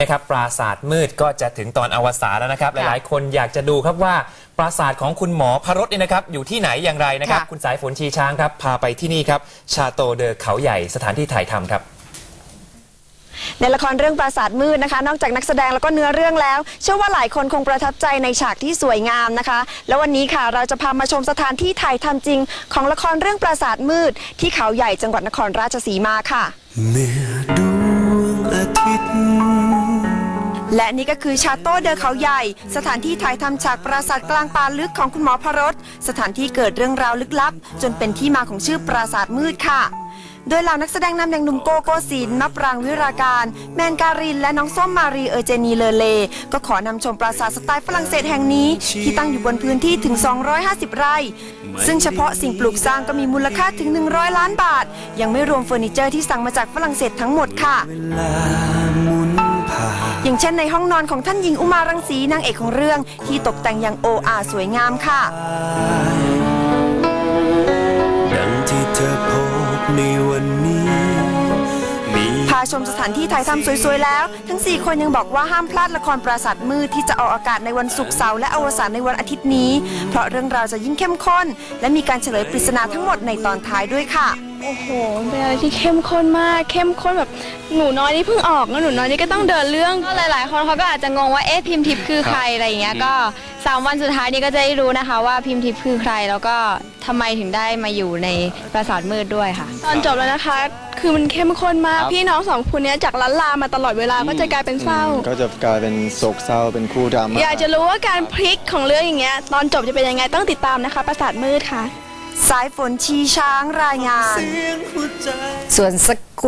นะครับปราสาทมืดก็จะถึงตอนอวสานแล้วนะครับหค่ะลายๆ คนอยากจะดูครับว่าปราสาทของคุณหมอพรสเนี่ยนะครับ อยู่ที่ไหนอย่างไรนะครับค่ะคุณสายฝนชีช้างครับ พาไปที่นี่ครับ ชาโตเดอเขาใหญ่สถานที่ถ่ายทำครับในละครเรื่องปราสาทมืดนะคะ นอกจากนักแสดงแล้วก็เนื้อเรื่องแล้ว เชื่อว่าหลายคนคงประทับใจในฉากที่สวยงามนะคะ แล้ววันนี้ค่ะเราจะพามาชมสถานที่ถ่ายทำจริง ของละครเรื่องปราสาทมืด ที่เขาใหญ่จังหวัดนครราชสีมาค่ะเมื่อ และนี่ก็คือชาโต้เดอเขาใหญ่ สถานที่ถ่ายทำฉากปราสาทกลางป่าลึกของคุณหมอพรสสถานที่เกิดเรื่องราวลึกลับ จนเป็นที่มาของชื่อปราสาทมืดค่ะ โดยเหล่านักแสดงนำอย่างหนุ่มโกโกศินมะปรางวิราการ แมนการิน และน้องส้มมารีเออเจนีเลเล ก็ขอนำชมปราสาทสไตล์ฝรั่งเศสแห่งนี้ ที่ตั้งอยู่บนพื้นที่ถึง 250 ไร่ ซึ่งเฉพาะสิ่งปลูกสร้างก็มีมูลค่าถึง 100 ล้านบาท ยังไม่รวมเฟอร์นิเจอร์ที่สั่งมาจากฝรั่งเศสทั้งหมดค่ะ เวลาหมุนผ่านอย่างเช่นในห้องนอนของท่านหญิงอุมารังสีนางเอกของเรื่องที่ตกแต่งอย่างโออาสวยงามค่ะดังที่เธอพบในวันนี้มีพาชมสถานที่ถ่ายทำสวย ๆ แล้ว ทั้ง 4 คนยังบอกว่าห้ามพลาดละครปราสาทมืดที่จะออกอากาศในวันศุกร์เสาร์และอวสานในวันอาทิตย์นี้ เพราะเรื่องราวจะยิ่งเข้มข้น และมีการเฉลยปริศนาทั้งหมดในตอนท้ายด้วยค่ะ โอ้โหมันเป็นอะไรที่เข้มข้นมาก เข้มข้นแบบหนูน้อยนี่เพิ่งออกแล้วหนูน้อยนี่ก็ต้องเดินเรื่องก็หลายๆคนเขาก็อาจจะงงว่าเอ๊ะพิมพ์ทิพย์คือใครอะไรอย่างเงี้ยก็สามวันสุดท้ายนี้ก็จะได้รู้นะคะ ว่าพิมพ์ทิพย์คือใครแล้วก็ทำไมถึงได้มาอยู่ในปราสาทมืดด้วยค่ะ ตอนจบแล้วนะคะ คือมันเข้มข้นมากพี่น้องสองคนเนี้ยจากล้านลามาตลอดเวลาก็จะกลายเป็นเศร้า ก็จะกลายเป็นโศกเศร้าเป็นคู่ดราม่า อยากจะรู้ว่าการพลิกของเรื่องอย่างเงี้ยตอนจบจะเป็นยังไงต้องติดตามนะคะ ปราสาทมืดค่ะ สายฝนชีช้างรายงานเสียงหัวใจส่วนสก